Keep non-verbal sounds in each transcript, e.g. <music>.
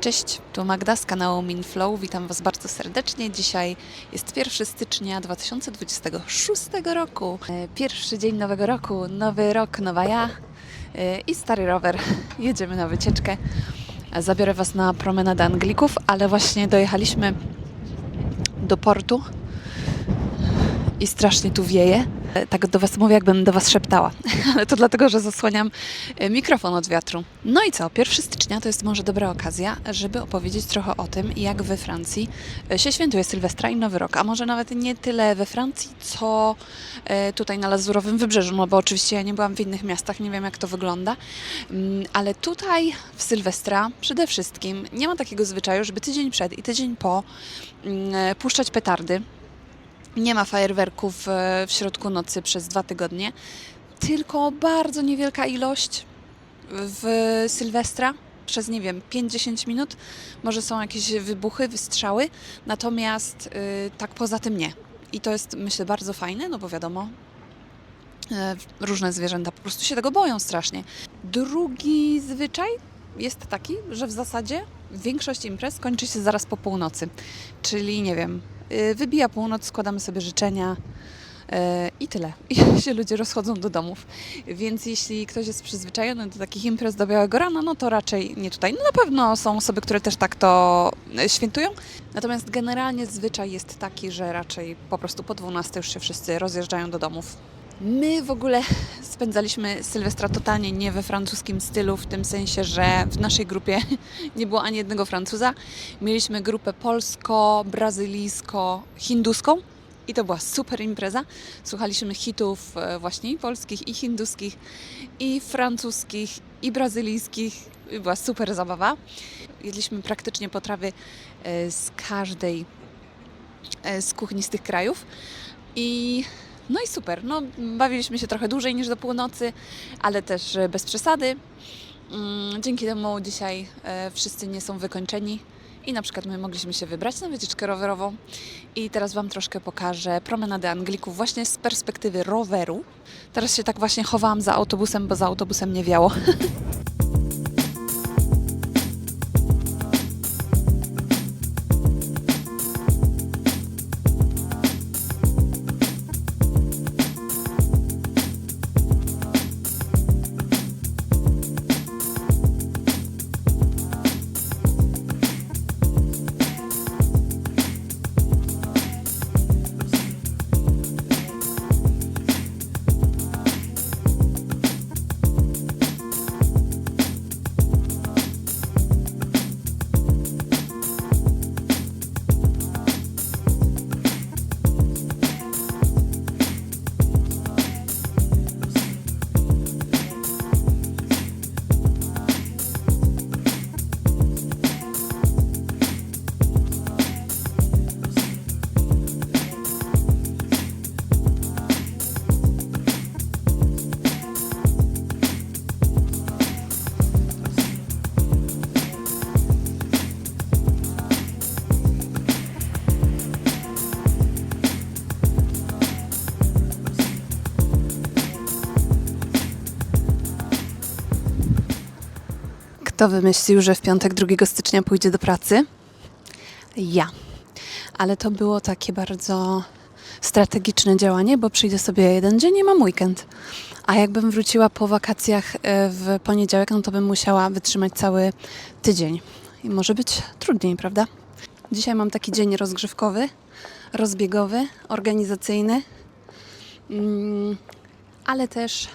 Cześć, tu Magda z kanału Minflow. Witam Was bardzo serdecznie. Dzisiaj jest 1 stycznia 2026 roku. E, Pierwszy dzień nowego roku, nowy rok, nowa ja e, i stary rower. <laughs> Jedziemy na wycieczkę. Zabiorę Was na promenadę Anglików, ale właśnie dojechaliśmy do portu i strasznie tu wieje. E, Tak do Was mówię, jakbym do Was szeptała, <laughs> ale to dlatego, że zasłaniam e, mikrofon od wiatru. No i co? 1 stycznia to jest może dobra okazja, żeby opowiedzieć trochę o tym, jak we Francji e, się świętuje Sylwestra i Nowy Rok. A może nawet nie tyle we Francji, co tutaj na Lazurowym Wybrzeżu, no bo oczywiście ja nie byłam w innych miastach, nie wiem jak to wygląda. Mm, Ale tutaj w Sylwestra przede wszystkim nie ma takiego zwyczaju, żeby tydzień przed i tydzień po mm, puszczać petardy. Nie ma fajerwerków e, w środku nocy przez dwa tygodnie, tylko bardzo niewielka ilość w Sylwestra przez, nie wiem, 5-10 minut. Może są jakieś wybuchy, wystrzały, natomiast y, tak poza tym nie. I to jest, myślę, bardzo fajne, no bo wiadomo, e, różne zwierzęta po prostu się tego boją strasznie. Drugi zwyczaj jest taki, że w zasadzie większość imprez kończy się zaraz po północy. Czyli, nie wiem, wybija północ, składamy sobie życzenia y, i tyle. <laughs> I się ludzie rozchodzą do domów. Więc jeśli ktoś jest przyzwyczajony do takich imprez do białego rana, no to raczej nie tutaj. No na pewno są osoby, które też tak to y, świętują. Natomiast generalnie zwyczaj jest taki, że raczej po prostu po 12 już się wszyscy rozjeżdżają do domów. My w ogóle spędzaliśmy Sylwestra totalnie nie we francuskim stylu, w tym sensie, że w naszej grupie <laughs> nie było ani jednego Francuza. Mieliśmy grupę polsko-brazylijsko-hinduską i to była super impreza. Słuchaliśmy hitów e, właśnie polskich, i hinduskich, i francuskich, i brazylijskich. I Była super zabawa. Jedliśmy praktycznie potrawy e, z każdej e, z kuchni z tych krajów. I no i super. No, bawiliśmy się trochę dłużej niż do północy, ale też e, bez przesady. Mm, Dzięki temu dzisiaj e, wszyscy nie są wykończeni i na przykład my mogliśmy się wybrać na wycieczkę rowerową. I teraz Wam troszkę pokażę promenadę Anglików właśnie z perspektywy roweru. Teraz się tak właśnie chowałam za autobusem, bo za autobusem nie wiało. <laughs> Kto wymyślił, że w piątek 2 stycznia pójdzie do pracy? Ja. Ale to było takie bardzo strategiczne działanie, bo przyjdę sobie jeden dzień i mam weekend. A jakbym wróciła po wakacjach e, w poniedziałek, no to bym musiała wytrzymać cały tydzień. I może być trudniej, prawda? Dzisiaj mam taki dzień rozgrzewkowy, rozbiegowy, organizacyjny, mm, ale też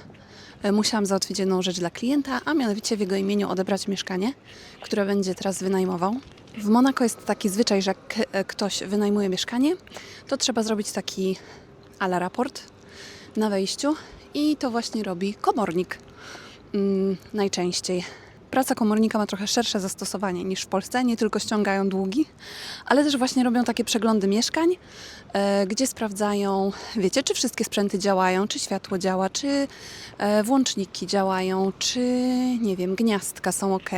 musiałam załatwić jedną rzecz dla klienta, a mianowicie w jego imieniu odebrać mieszkanie, które będzie teraz wynajmował. W Monako jest taki zwyczaj, że jak e, ktoś wynajmuje mieszkanie, to trzeba zrobić taki ala raport na wejściu i to właśnie robi komornik mm, najczęściej. Praca komornika ma trochę szersze zastosowanie niż w Polsce. Nie tylko ściągają długi, ale też właśnie robią takie przeglądy mieszkań, e, gdzie sprawdzają, wiecie, czy wszystkie sprzęty działają, czy światło działa, czy e, włączniki działają, czy nie wiem, gniazdka są ok,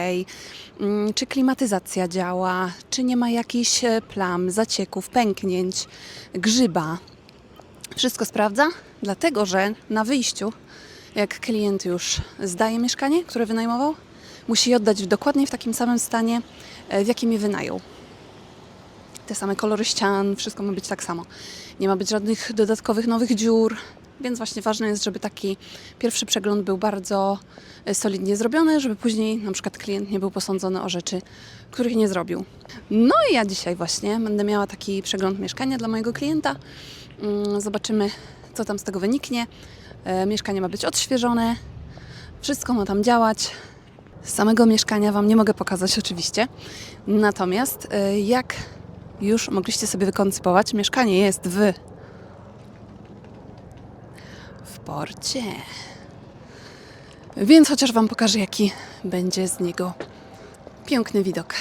mm, czy klimatyzacja działa, czy nie ma jakichś e, plam, zacieków, pęknięć, grzyba. Wszystko sprawdza, dlatego że na wyjściu, jak klient już zdaje mieszkanie, które wynajmował, musi je oddać dokładnie w takim samym stanie, e, w jakim je wynajął. Te same kolory ścian, wszystko ma być tak samo. Nie ma być żadnych dodatkowych nowych dziur, więc właśnie ważne jest, żeby taki pierwszy przegląd był bardzo e, solidnie zrobiony, żeby później na przykład klient nie był posądzony o rzeczy, których nie zrobił. No i ja dzisiaj właśnie będę miała taki przegląd mieszkania dla mojego klienta. Mm, Zobaczymy, co tam z tego wyniknie. E, Mieszkanie ma być odświeżone, wszystko ma tam działać. Samego mieszkania Wam nie mogę pokazać oczywiście. Natomiast e, jak już mogliście sobie wykoncypować, mieszkanie jest w w porcie. Więc chociaż Wam pokażę, jaki będzie z niego piękny widok.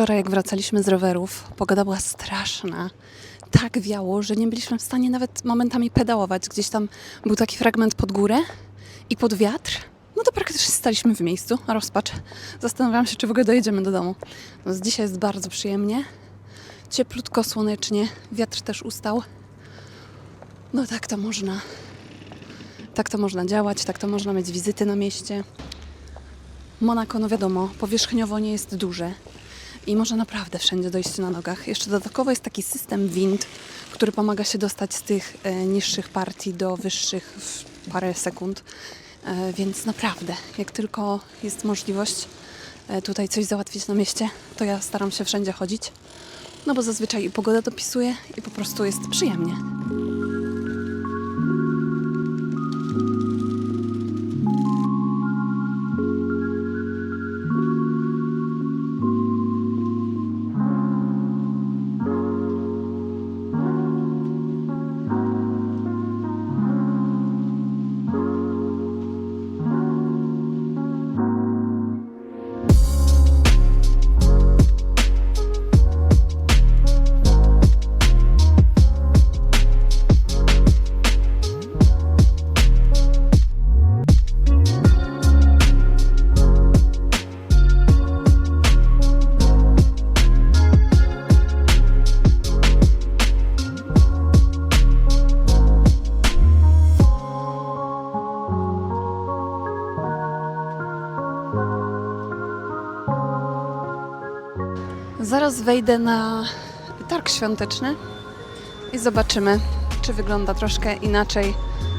Wczoraj, jak wracaliśmy z rowerów, pogoda była straszna. Tak wiało, że nie byliśmy w stanie nawet momentami pedałować. Gdzieś tam był taki fragment pod górę i pod wiatr. No to praktycznie staliśmy w miejscu. Rozpacz. Zastanawiałam się, czy w ogóle dojedziemy do domu. No, dzisiaj jest bardzo przyjemnie. Cieplutko, słonecznie. Wiatr też ustał. No tak to można. Tak to można działać, tak to można mieć wizyty na mieście. Monako, no wiadomo, powierzchniowo nie jest duże i można naprawdę wszędzie dojść na nogach. Jeszcze dodatkowo jest taki system wind, który pomaga się dostać z tych e, niższych partii do wyższych w parę sekund. E, więc naprawdę, jak tylko jest możliwość e, tutaj coś załatwić na mieście, to ja staram się wszędzie chodzić. No bo zazwyczaj i pogoda dopisuje i po prostu jest przyjemnie. Wejdę na targ świąteczny i zobaczymy, czy wygląda troszkę inaczej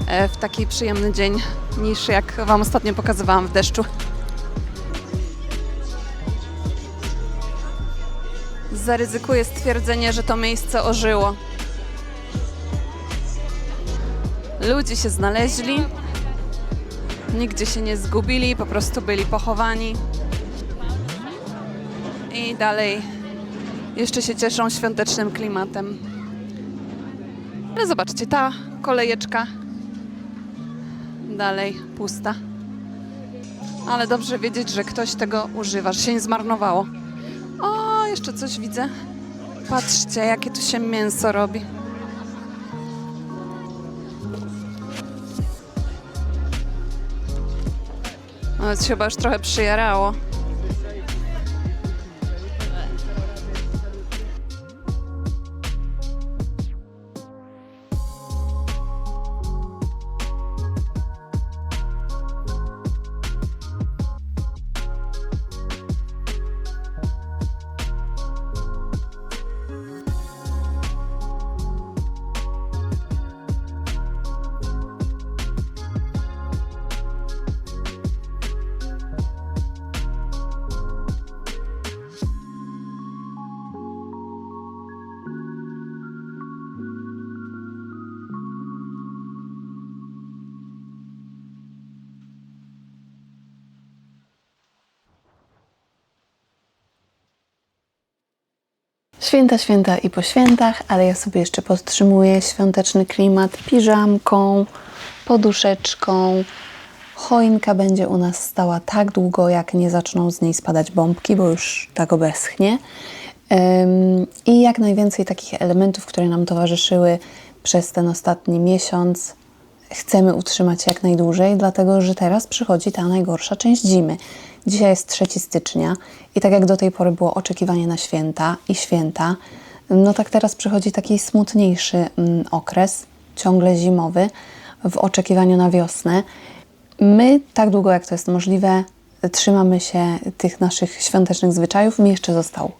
e, w taki przyjemny dzień niż jak Wam ostatnio pokazywałam w deszczu. Zaryzykuję stwierdzenie, że to miejsce ożyło. Ludzie się znaleźli, nigdzie się nie zgubili, po prostu byli pochowani i dalej jeszcze się cieszą świątecznym klimatem. Ale zobaczcie, ta kolejeczka dalej pusta. Ale dobrze wiedzieć, że ktoś tego używa, że się nie zmarnowało. O, jeszcze coś widzę. Patrzcie, jakie tu się mięso robi. No, to chyba już trochę przyjarało. Święta, święta i po świętach, ale ja sobie jeszcze podtrzymuję świąteczny klimat piżamką, poduszeczką. Choinka będzie u nas stała tak długo, jak nie zaczną z niej spadać bombki, bo już tak obeschnie. I jak najwięcej takich elementów, które nam towarzyszyły przez ten ostatni miesiąc, chcemy utrzymać jak najdłużej, dlatego że teraz przychodzi ta najgorsza część zimy. Dzisiaj jest 3 stycznia i tak jak do tej pory było oczekiwanie na święta i święta, no tak teraz przychodzi taki smutniejszy mm, okres, ciągle zimowy, w oczekiwaniu na wiosnę. My, tak długo jak to jest możliwe, trzymamy się tych naszych świątecznych zwyczajów. Mi jeszcze został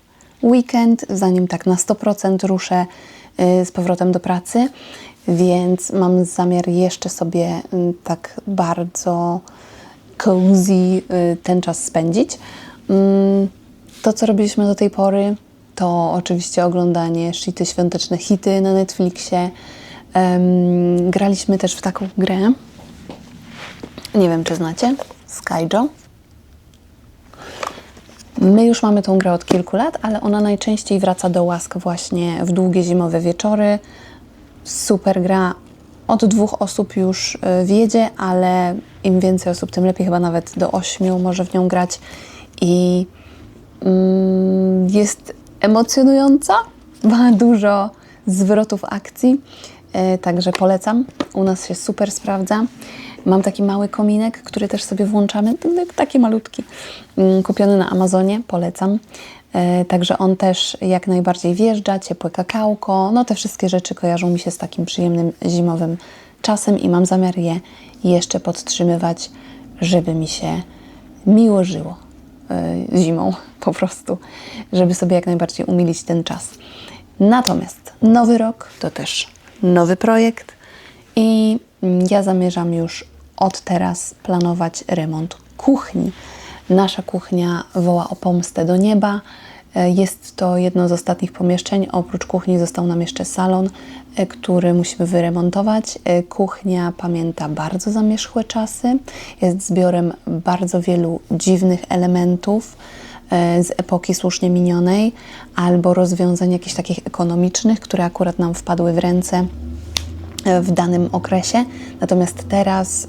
weekend, zanim tak na 100% ruszę y, z powrotem do pracy, więc mam zamiar jeszcze sobie y, tak bardzo cozy ten czas spędzić. Mm, To, co robiliśmy do tej pory, to oczywiście oglądanie shity świąteczne hity na Netflixie. Graliśmy też w taką grę. Nie wiem, czy znacie. Skyjo. My już mamy tą grę od kilku lat, ale ona najczęściej wraca do łask właśnie w długie zimowe wieczory. Super gra. Od dwóch osób już y, wiedzie, ale im więcej osób, tym lepiej. Chyba nawet do ośmiu może w nią grać. I mm, jest emocjonująca. Ma dużo zwrotów akcji. E, Także polecam. U nas się super sprawdza. Mam taki mały kominek, który też sobie włączamy, taki malutki, mm, kupiony na Amazonie, polecam. E, Także on też jak najbardziej wjeżdża, ciepłe kakałko, no te wszystkie rzeczy kojarzą mi się z takim przyjemnym zimowym czasem i mam zamiar je jeszcze podtrzymywać, żeby mi się miło żyło e, zimą po prostu, żeby sobie jak najbardziej umilić ten czas. Natomiast nowy rok to też nowy projekt i ja zamierzam już od teraz planować remont kuchni. Nasza kuchnia woła o pomstę do nieba. E, Jest to jedno z ostatnich pomieszczeń. Oprócz kuchni został nam jeszcze salon, e, który musimy wyremontować. E, Kuchnia pamięta bardzo zamierzchłe czasy. Jest zbiorem bardzo wielu dziwnych elementów z epoki słusznie minionej albo rozwiązań jakichś takich ekonomicznych, które akurat nam wpadły w ręce w danym okresie. Natomiast teraz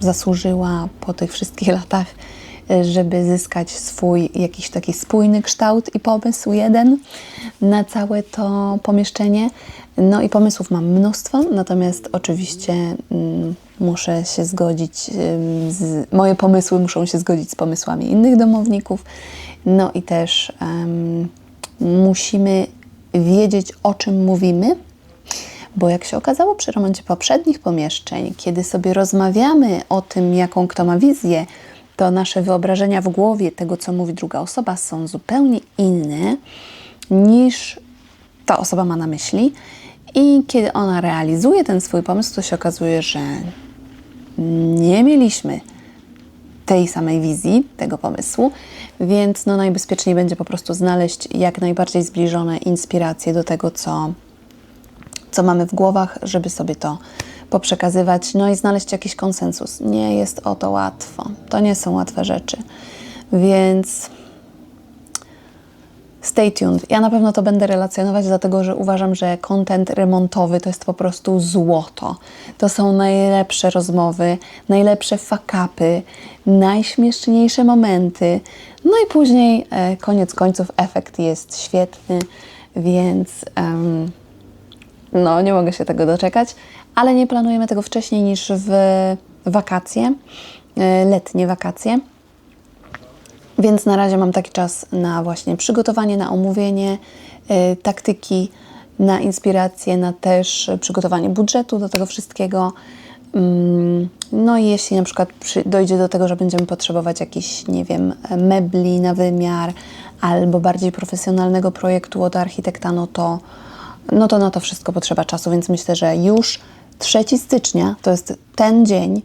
zasłużyła po tych wszystkich <laughs> latach, żeby zyskać swój jakiś taki spójny kształt i pomysł jeden na całe to pomieszczenie. No i pomysłów mam mnóstwo, natomiast oczywiście mm, muszę się zgodzić, z, moje pomysły muszą się zgodzić z pomysłami innych domowników. No i też em, musimy wiedzieć, o czym mówimy, bo jak się okazało przy remoncie poprzednich pomieszczeń, kiedy sobie rozmawiamy o tym, jaką kto ma wizję, to nasze wyobrażenia w głowie tego, co mówi druga osoba, są zupełnie inne niż ta osoba ma na myśli. I kiedy ona realizuje ten swój pomysł, to się okazuje, że nie mieliśmy tej samej wizji, tego pomysłu, więc no najbezpieczniej będzie po prostu znaleźć jak najbardziej zbliżone inspiracje do tego, co, co mamy w głowach, żeby sobie to poprzekazywać, no i znaleźć jakiś konsensus. Nie jest o to łatwo. To nie są łatwe rzeczy. Więc stay tuned. Ja na pewno to będę relacjonować, dlatego że uważam, że content remontowy to jest po prostu złoto. To są najlepsze rozmowy, najlepsze fakapy, najśmieszniejsze momenty. No i później, e, koniec końców, efekt jest świetny, więc. em, no, nie mogę się tego doczekać, ale nie planujemy tego wcześniej niż w wakacje, e, letnie wakacje. Więc na razie mam taki czas na właśnie przygotowanie, na omówienie e, taktyki, na inspirację, na też przygotowanie budżetu do tego wszystkiego. Mm, No i jeśli na przykład przy, dojdzie do tego, że będziemy potrzebować jakichś, nie wiem, mebli na wymiar albo bardziej profesjonalnego projektu od architekta, no to, no to na to wszystko potrzeba czasu, więc myślę, że już 3 stycznia to jest ten dzień,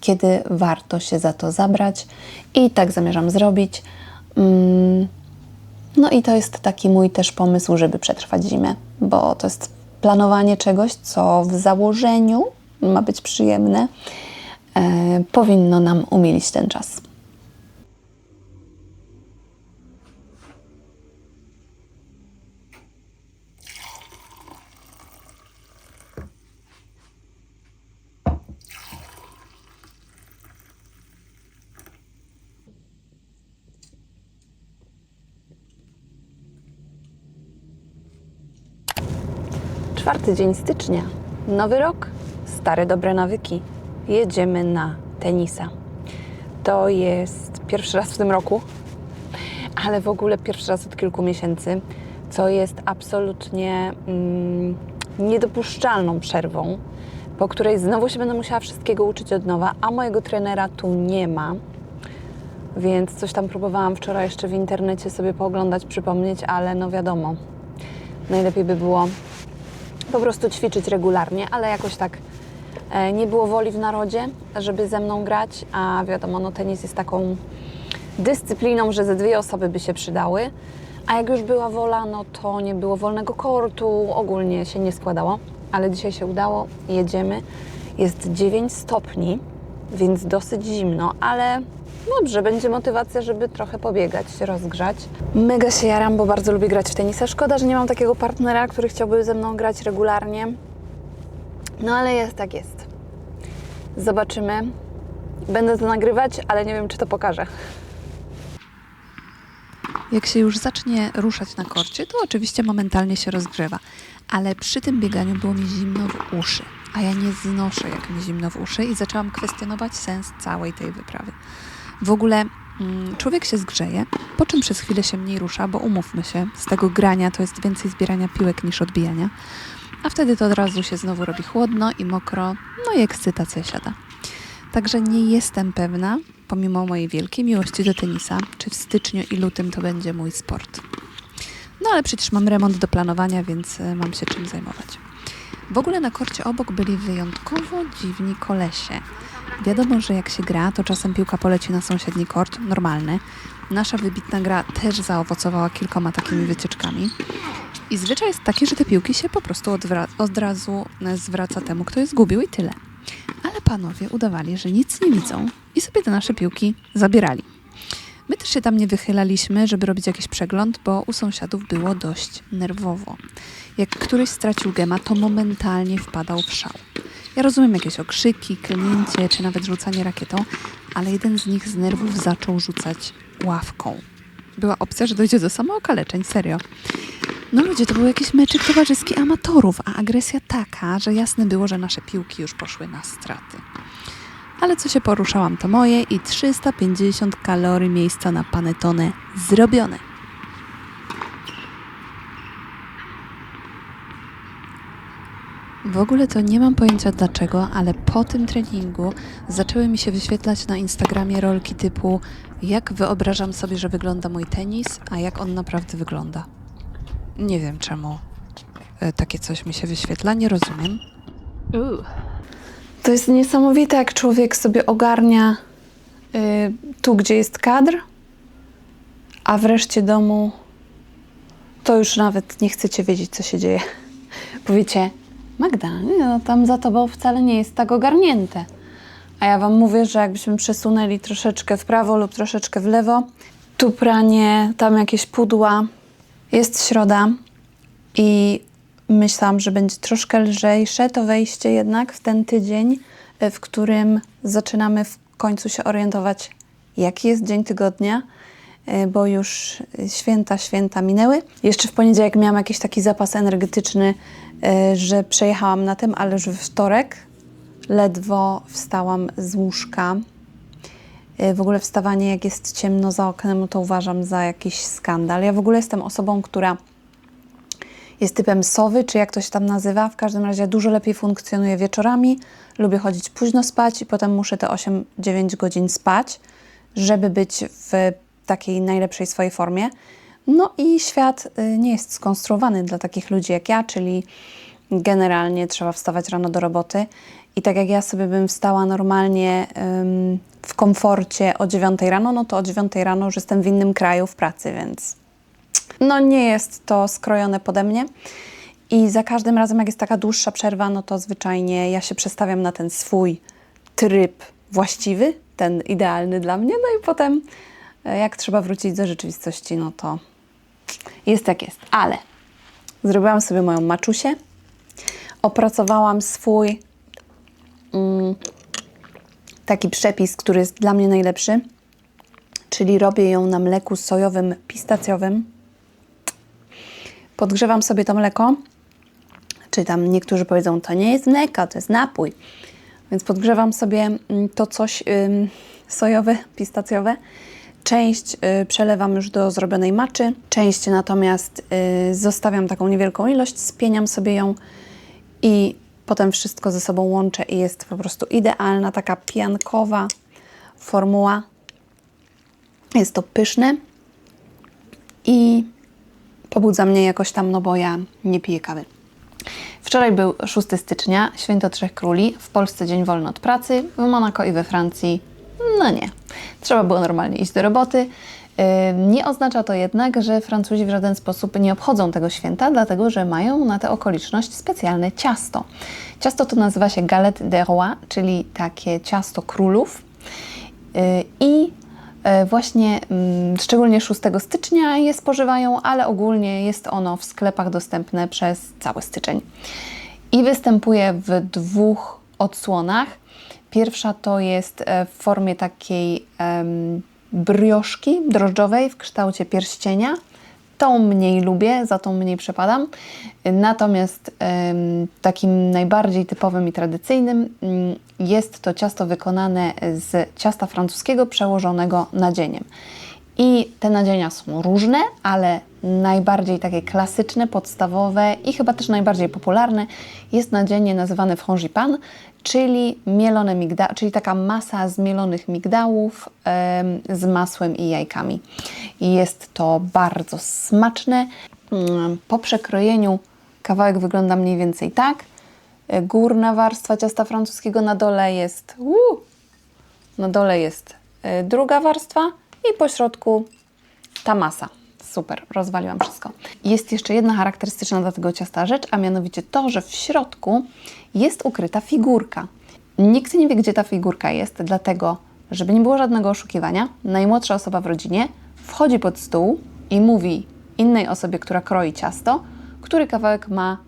kiedy warto się za to zabrać i tak zamierzam zrobić. Mm, No i to jest taki mój też pomysł, żeby przetrwać zimę, bo to jest planowanie czegoś, co w założeniu ma być przyjemne, e, powinno nam umilić ten czas. Czwarty dzień stycznia. Nowy rok, stare dobre nawyki. Jedziemy na tenisa. To jest pierwszy raz w tym roku, ale w ogóle pierwszy raz od kilku miesięcy, co jest absolutnie mm, niedopuszczalną przerwą, po której znowu się będę musiała wszystkiego uczyć od nowa, a mojego trenera tu nie ma. Więc coś tam próbowałam wczoraj jeszcze w internecie sobie pooglądać, przypomnieć, ale no wiadomo, najlepiej by było po prostu ćwiczyć regularnie, ale jakoś tak e, nie było woli w narodzie, żeby ze mną grać, a wiadomo, no tenis jest taką dyscypliną, że ze dwie osoby by się przydały, a jak już była wola, no to nie było wolnego kortu, ogólnie się nie składało, ale dzisiaj się udało, jedziemy. Jest 9 stopni, więc dosyć zimno, ale dobrze, będzie motywacja, żeby trochę pobiegać, się rozgrzać. Mega się jaram, bo bardzo lubię grać w tenisa. Szkoda, że nie mam takiego partnera, który chciałby ze mną grać regularnie. No ale jest tak jest. Zobaczymy. Będę to nagrywać, ale nie wiem, czy to pokażę. Jak się już zacznie ruszać na korcie, to oczywiście momentalnie się rozgrzewa, ale przy tym bieganiu było mi zimno w uszy, a ja nie znoszę jak mi zimno w uszy i zaczęłam kwestionować sens całej tej wyprawy. W ogóle mm, człowiek się zgrzeje, po czym przez chwilę się mniej rusza, bo umówmy się, z tego grania to jest więcej zbierania piłek niż odbijania, a wtedy to od razu się znowu robi chłodno i mokro, no i ekscytacja siada. Także nie jestem pewna, pomimo mojej wielkiej miłości do tenisa, czy w styczniu i lutym to będzie mój sport. No ale przecież mam remont do planowania, więc e, mam się czym zajmować. W ogóle na korcie obok byli wyjątkowo dziwni kolesie. Wiadomo, że jak się gra, to czasem piłka poleci na sąsiedni kort, normalny. Nasza wybitna gra też zaowocowała kilkoma takimi wycieczkami. I zwyczaj jest taki, że te piłki się po prostu od razu e, zwraca temu, kto je zgubił i tyle. Ale panowie udawali, że nic nie widzą i sobie te nasze piłki zabierali. My też się tam nie wychylaliśmy, żeby robić jakiś przegląd, bo u sąsiadów było dość nerwowo. Jak któryś stracił gema, to momentalnie wpadał w szał. Ja rozumiem jakieś okrzyki, klnięcie czy nawet rzucanie rakietą, ale jeden z nich z nerwów zaczął rzucać ławką. Była opcja, że dojdzie do samookaleczeń, serio. No ludzie, to był jakiś meczyk towarzyski amatorów, a agresja taka, że jasne było, że nasze piłki już poszły na straty. Ale co się poruszałam, to moje i 350 kalorii miejsca na panetonę zrobione. W ogóle to nie mam pojęcia dlaczego, ale po tym treningu zaczęły mi się wyświetlać na Instagramie rolki typu jak wyobrażam sobie, że wygląda mój tenis, a jak on naprawdę wygląda. Nie wiem czemu e, takie coś mi się wyświetla, nie rozumiem. To jest niesamowite, jak człowiek sobie ogarnia y, tu, gdzie jest kadr, a wreszcie domu to już nawet nie chcecie wiedzieć, co się dzieje. <laughs> Powiecie, Magda, nie, no, tam za tobą wcale nie jest tak ogarnięte. A ja wam mówię, że jakbyśmy przesunęli troszeczkę w prawo lub troszeczkę w lewo, tu pranie, tam jakieś pudła. Jest środa i myślałam, że będzie troszkę lżejsze to wejście jednak w ten tydzień, w którym zaczynamy w końcu się orientować, jaki jest dzień tygodnia, y, bo już święta, święta minęły. Jeszcze w poniedziałek miałam jakiś taki zapas energetyczny, że przejechałam na tym, ale już we wtorek ledwo wstałam z łóżka. Y, W ogóle wstawanie, jak jest ciemno za oknem, to uważam za jakiś skandal. Ja w ogóle jestem osobą, która jest typem sowy, czy jak to się tam nazywa. W każdym razie dużo lepiej funkcjonuje wieczorami. Lubię chodzić późno spać i potem muszę te 8-9 godzin spać, żeby być w takiej najlepszej swojej formie. No i świat y, nie jest skonstruowany dla takich ludzi jak ja, czyli generalnie trzeba wstawać rano do roboty. I tak jak ja sobie bym wstała normalnie ym, w komforcie o 9 rano, no to o 9 rano już jestem w innym kraju w pracy, więc no nie jest to skrojone pode mnie. I za każdym razem, jak jest taka dłuższa przerwa, no to zwyczajnie ja się przestawiam na ten swój tryb właściwy, ten idealny dla mnie. No i potem, e, jak trzeba wrócić do rzeczywistości, no to jest jak jest. Ale zrobiłam sobie moją maczusię, opracowałam swój mm, taki przepis, który jest dla mnie najlepszy, czyli robię ją na mleku sojowym, pistacjowym. Podgrzewam sobie to mleko, czy tam niektórzy powiedzą, to nie jest mleko, to jest napój. Więc podgrzewam sobie mm, to coś ym, sojowe, <laughs> pistacjowe. Część y, przelewam już do zrobionej maczy, część natomiast y, zostawiam taką niewielką ilość, spieniam sobie ją i potem wszystko ze sobą łączę i jest po prostu idealna, taka piankowa formuła. Jest to pyszne i pobudza mnie jakoś tam, no bo ja nie piję kawy. Wczoraj był 6 stycznia, święto Trzech Króli, w Polsce dzień wolny od pracy, w Monako i we Francji no nie. Trzeba było normalnie iść do roboty. Nie oznacza to jednak, że Francuzi w żaden sposób nie obchodzą tego święta, dlatego że mają na tę okoliczność specjalne ciasto. Ciasto to nazywa się galette des rois, czyli takie ciasto królów. Yy, I e, właśnie mm, szczególnie 6 stycznia je spożywają, ale ogólnie jest ono w sklepach dostępne przez cały styczeń. I występuje w dwóch odsłonach. Pierwsza to jest e, w formie takiej em, brioszki drożdżowej w kształcie pierścienia. Tą mniej lubię, za tą mniej przepadam. Natomiast em, takim najbardziej typowym i tradycyjnym mm, jest to ciasto wykonane z ciasta francuskiego przełożonego nadzieniem. I te nadzienia są różne, ale najbardziej takie klasyczne, podstawowe i chyba też najbardziej popularne jest nadzienie nazywane frangipan, czyli mielone migda, czyli taka masa zmielonych migdałów em, z masłem i jajkami. I jest to bardzo smaczne. Mm, Po przekrojeniu kawałek wygląda mniej więcej tak. E, Górna warstwa ciasta francuskiego na dole jest uu, na dole jest y, druga warstwa i po środku ta masa. Super, rozwaliłam wszystko. Jest jeszcze jedna charakterystyczna dla tego ciasta rzecz, a mianowicie to, że w środku jest ukryta figurka. Nikt nie wie, gdzie ta figurka jest, dlatego, żeby nie było żadnego oszukiwania, najmłodsza osoba w rodzinie wchodzi pod stół i mówi innej osobie, która kroi ciasto, który kawałek ma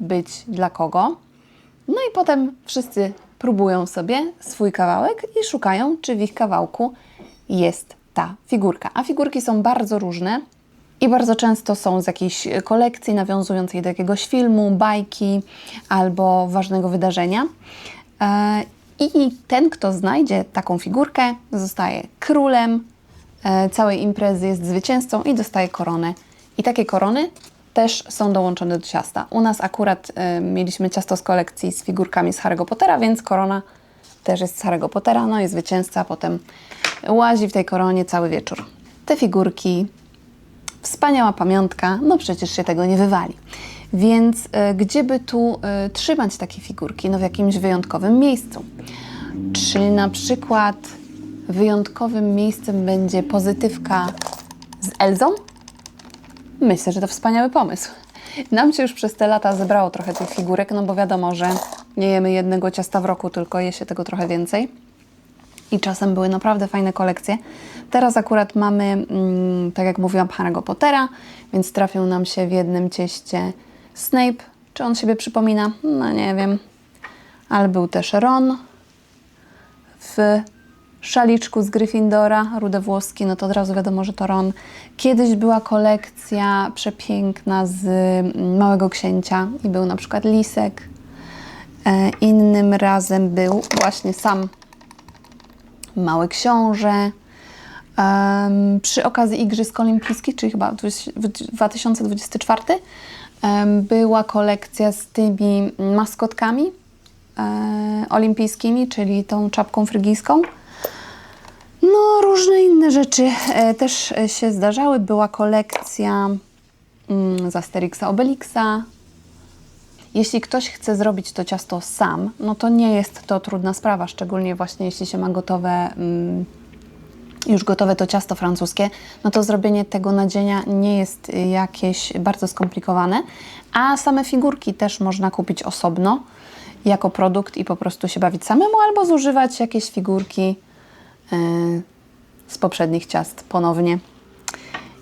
być dla kogo. No i potem wszyscy próbują sobie swój kawałek i szukają, czy w ich kawałku jest ta figurka. A figurki są bardzo różne i bardzo często są z jakiejś kolekcji nawiązującej do jakiegoś filmu, bajki albo ważnego wydarzenia. E, I ten, kto znajdzie taką figurkę, zostaje królem e, całej imprezy, jest zwycięzcą i dostaje koronę. I takie korony też są dołączone do ciasta. U nas akurat e, mieliśmy ciasto z kolekcji z figurkami z Harry'ego Pottera, więc korona też jest z Harry'ego Pottera. No i zwycięzca potem łazi w tej koronie cały wieczór. Te figurki Wspaniała pamiątka, no przecież się tego nie wywali. Więc e, gdzie by tu e, trzymać takie figurki? No w jakimś wyjątkowym miejscu. Czy na przykład wyjątkowym miejscem będzie pozytywka z Elzą? Myślę, że to wspaniały pomysł. Nam się już przez te lata zebrało trochę tych figurek, no bo wiadomo, że nie jemy jednego ciasta w roku, tylko je się tego trochę więcej i czasem były naprawdę fajne kolekcje. Teraz akurat mamy, mm, tak jak mówiłam, Harry'ego Pottera, więc trafią nam się w jednym cieście Snape. Czy on siebie przypomina? No nie wiem. Ale był też Ron w szaliczku z Gryffindora, rude włoski, no to od razu wiadomo, że to Ron. Kiedyś była kolekcja przepiękna z mm, Małego Księcia i był na przykład Lisek. E, innym razem był właśnie sam Mały Książę. Em, przy okazji Igrzysk Olimpijskich, czyli chyba w 2024, em, była kolekcja z tymi maskotkami e, olimpijskimi, czyli tą czapką frygijską. No, różne inne rzeczy e, też się zdarzały. Była kolekcja mm, z Asterixa Obelixa, jeśli ktoś chce zrobić to ciasto sam, no to nie jest to trudna sprawa, szczególnie właśnie jeśli się ma gotowe, mm, już gotowe to ciasto francuskie, no to zrobienie tego nadzienia nie jest jakieś bardzo skomplikowane, a same figurki też można kupić osobno jako produkt i po prostu się bawić samemu, albo zużywać jakieś figurki yy, z poprzednich ciast ponownie.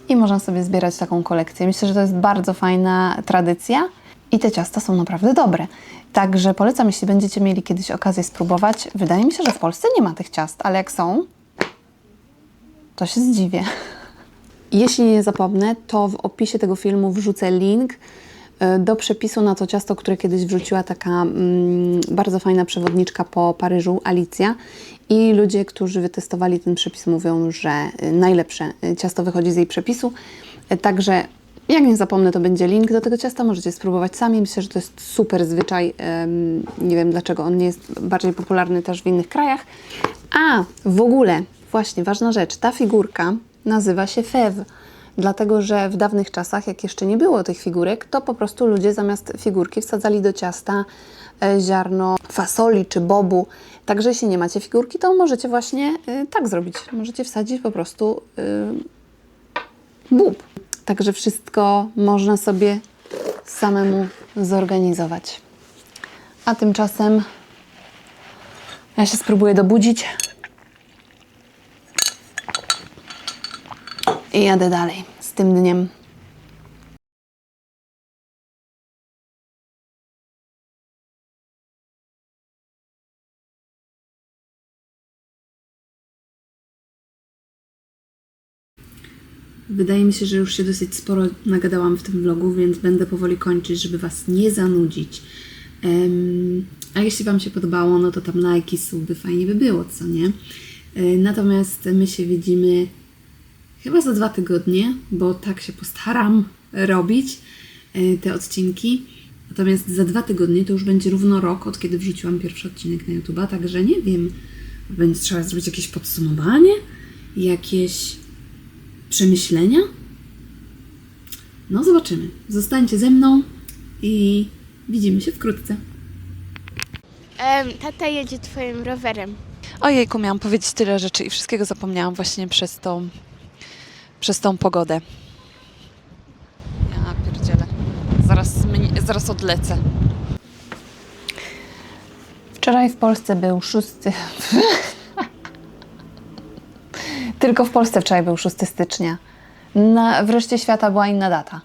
I można sobie zbierać taką kolekcję. Myślę, że to jest bardzo fajna tradycja i te ciasta są naprawdę dobre. Także polecam, jeśli będziecie mieli kiedyś okazję spróbować. Wydaje mi się, że w Polsce nie ma tych ciast, ale jak są, to się zdziwię. Jeśli nie zapomnę, to w opisie tego filmu wrzucę link e, do przepisu na to ciasto, które kiedyś wrzuciła taka mm, bardzo fajna przewodniczka po Paryżu, Alicja. I ludzie, którzy wytestowali ten przepis, mówią, że e, najlepsze e, ciasto wychodzi z jej przepisu. Także jak nie zapomnę, to będzie link do tego ciasta. Możecie spróbować sami. Myślę, że to jest super zwyczaj. Nie wiem dlaczego on nie jest bardziej popularny też w innych krajach. A w ogóle, właśnie ważna rzecz, ta figurka nazywa się few. Dlatego, że w dawnych czasach, jak jeszcze nie było tych figurek, to po prostu ludzie zamiast figurki wsadzali do ciasta e, ziarno fasoli czy bobu. Także jeśli nie macie figurki, to możecie właśnie y, tak zrobić. Możecie wsadzić po prostu y, bób. Także wszystko można sobie samemu zorganizować. A tymczasem ja się spróbuję dobudzić i jadę dalej z tym dniem. Wydaje mi się, że już się dosyć sporo nagadałam w tym vlogu, więc będę powoli kończyć, żeby Was nie zanudzić. Em, a jeśli Wam się podobało, no to tam lajki, suby, fajnie by było, co nie? E, Natomiast my się widzimy chyba za dwa tygodnie, bo tak się postaram robić e, te odcinki. Natomiast za dwa tygodnie to już będzie równo rok, od kiedy wrzuciłam pierwszy odcinek na YouTube'a, także nie wiem, będzie trzeba zrobić jakieś podsumowanie, jakieś przemyślenia? No, zobaczymy. Zostańcie ze mną i widzimy się wkrótce. Em, tata jedzie twoim rowerem. Ojejku, miałam powiedzieć tyle rzeczy i wszystkiego zapomniałam właśnie przez tą, przez tą pogodę. Ja pierdzielę. Zaraz, zaraz odlecę. Wczoraj w Polsce był 6. Tylko w Polsce wczoraj był 6 stycznia. Na, wreszcie świata była inna data.